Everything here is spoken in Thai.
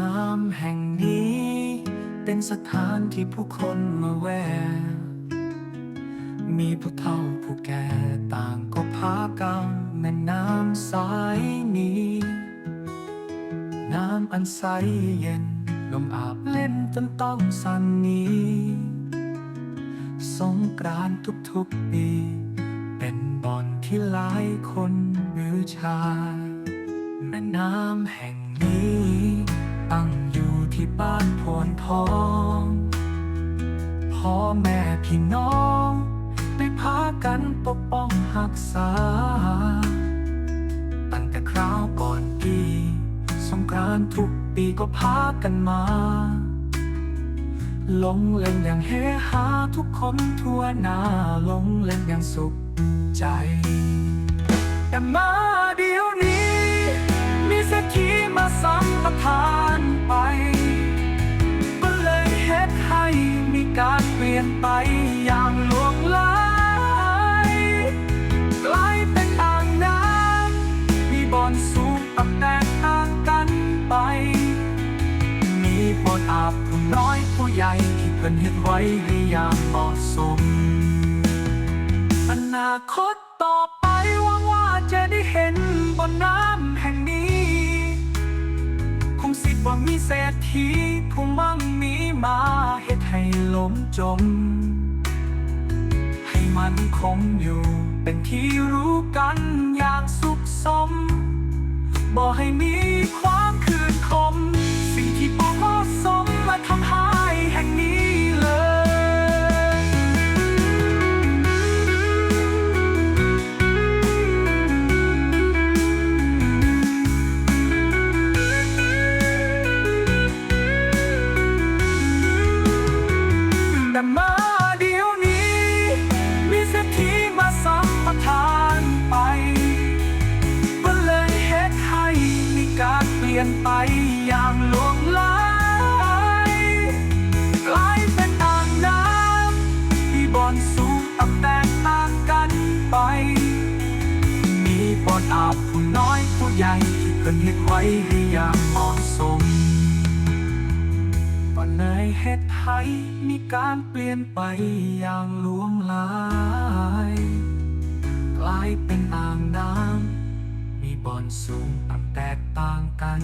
้ำแห่งนี้ เป็นสถานที่ผู้คนมาแวะมีผู้เฒ่าผู้แก่ต่างก็พากันแม่น้ำสายนี้ น้ำอันใสเย็นลมอาบเล่นจนต้องสั่นนี้ สงกรานต์ทุกๆปี เป็นบ่อนที่หลายคนบูชาแม่น้ำแห่งนี้ ตั้งอยู่ที่บ้านโพนทองพ่อแม่พี่น้องได้พากันปกป้องรักษา ตั้งแต่คราวก่อนปีสงกรานทุกปีก็พากันมาลงเล่นอย่างเฮฮาทุกคนทั่วหน้าลงเล่นอย่างสุขใจแต่มา ยนไปอย่างหลวงหลายกลายเป็นอ่างน้ำมีบ่อนสูงตับแตกต่างกันไป มีบทอาบผู้น้อยผู้ใหญ่ที่เพิ่นเฮ็ดไว้ให้อย่างเหมาะสม อนาคตต่อไปหวังว่าจะได้เห็นบนน้ มีเศรษฐีผู้มั่งมีมาเฮ็ดให้ล้มจม ให้มันคงอยู่เป็นที่รู้กันอย่างสุขสม บ่ให้มี แต่มาเดี๋ยวนี้ มีเศรษฐีมาสัมปทานไป ก็เลยเฮ็ดให้มีการเปลี่ยนไปอย่างหลวงลายกลายเป็นอ่างน้ำที่บ่อนสูงต่ำแตกต่างกันไป มีบ่อนอาบผู้น้อยผู้ใหญ่ที่เพิ่นเฮ็ดไว้ให้อย่างเหมาะสม เลยเฮ็ดให้มีการเปลี่ยนไปอย่างลวงลายกลายเป็นอ่างน้ำมีบ่อนสูงต่ำแตกต่างกัน